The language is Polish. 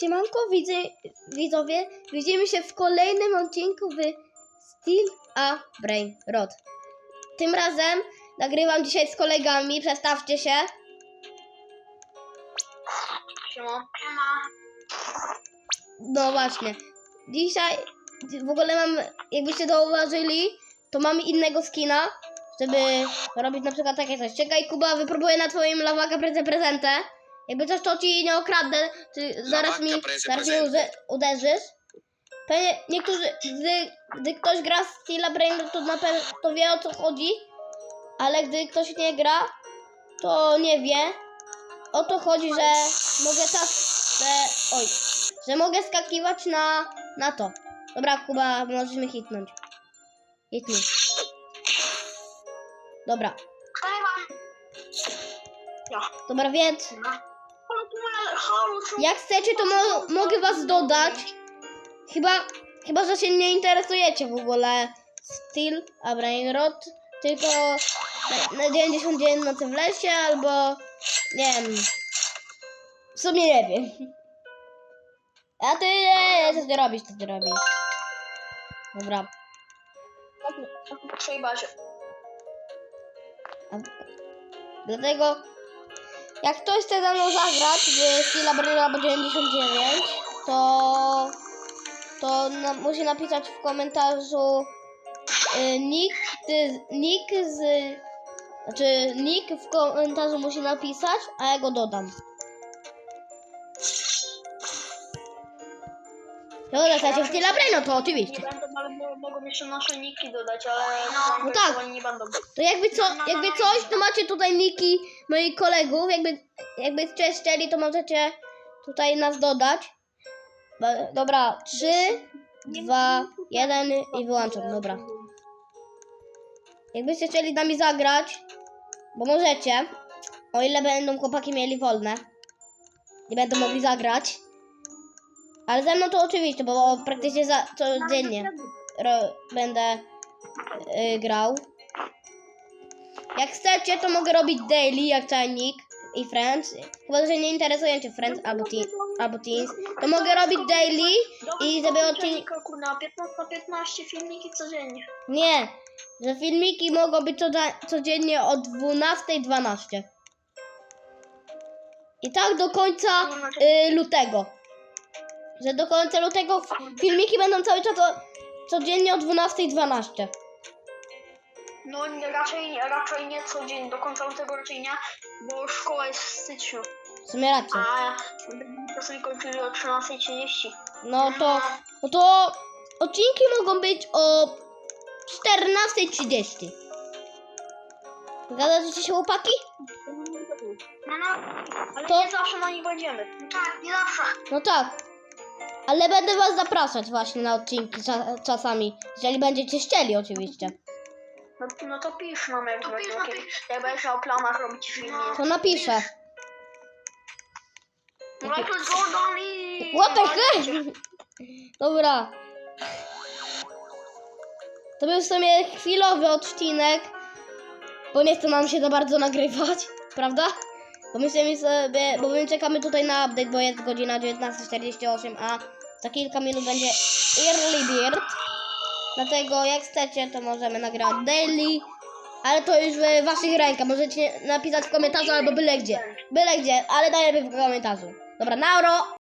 Siemanko, widzę, widzowie, widzimy się w kolejnym odcinku w Steel a Brain Rod. Tym razem nagrywam dzisiaj z kolegami, przestawcie się. Siema. No właśnie, dzisiaj w ogóle mam, jakbyście zauważyli, to mamy innego skina, żeby robić na przykład takie coś. Czekaj Kuba, wypróbuję na twoim lawaka preze prezentę. Jakby coś to ci nie okradnę, ty zaraz mi, zaraz mi uze- uderzysz. Pewnie niektórzy, gdy, gdy ktoś gra z Steela Brain, to na pewno to wie o co chodzi, ale gdy ktoś nie gra, to nie wie. O to chodzi, że mogę tak, że, oj, że mogę skakiwać na, na to. Dobra, Kuba, możesz mnie hitnąć. Hitnij. Dobra, dobra, więc jak chcecie, to mo mogę was dodać. Chyba, chyba, że się nie interesujecie w ogóle Steel, a Brainrod, tylko na, na 99 nocy w lesie, albo nie wiem. W sumie nie wiem. A ty co ty robisz, co ty robisz? Dobra. Przejeba się. A, dlatego, jak ktoś chce ze mną zagrać w albo 99, to, to na, musi napisać w komentarzu y, nick, ty, nick z... Znaczy, nick w komentarzu musi napisać, a ja go dodam. Dobra, słuchajcie, w Steel Brainrod to Nie oczywiście. będą, ale mo- mogą jeszcze nasze niki dodać, ale No tak. oni nie będą. To jakby, co, jakby coś, to macie tutaj niki moich kolegów. Jakby, jakby chcieli, to możecie tutaj nas dodać. Ba- Dobra, 3, 2, 1 i wyłączam, dobra. Jakbyście chcieli z nami zagrać, bo możecie, o ile będą chłopaki mieli wolne, nie będą mogli zagrać. Ale ze mną to oczywiście, bo praktycznie za, codziennie ro, będę y, grał. Jak chcecie, to mogę robić daily, jak czajnik i friends. Chyba, że nie interesują cię friends albo, teen, albo teens, to mogę robić daily i żeby odcinek... Kurna, 15 na 15 filmiki codziennie. Nie, że filmiki mogą być codziennie o 12.12. I tak do końca y, lutego. Że do końca lutego filmiki będą cały czas o, codziennie o 12.12. No nie, raczej, raczej nie co dzień, do końca tego raczej nie, bo szkoła jest w styczniu. W sumie raczej. A czasami kończyli o 13.30. No to, no to odcinki mogą być o 14.30. Zgadzacie się chłopaki? No, no, ale To- nie zawsze na nich będziemy. Tak, nie zawsze. No tak. Ale będę was zapraszać właśnie na odcinki cza- czasami. Jeżeli będziecie chcieli oczywiście. No, no to pisz nam jak, jak, jak, jak będziesz miał planach robić filmy. To napiszę. Michael Jordan i... What the heck? Dobra. To był w sumie chwilowy odcinek, bo nie chce nam się za bardzo nagrywać, prawda? Bo sobie, bo my czekamy tutaj na update, bo jest godzina 19.48, a za kilka minut będzie early bird. Dlatego jak chcecie, to możemy nagrać daily, ale to już w waszych rękach. Możecie napisać w komentarzu albo byle gdzie. Byle gdzie, ale najlepiej w komentarzu. Dobra, Nauro!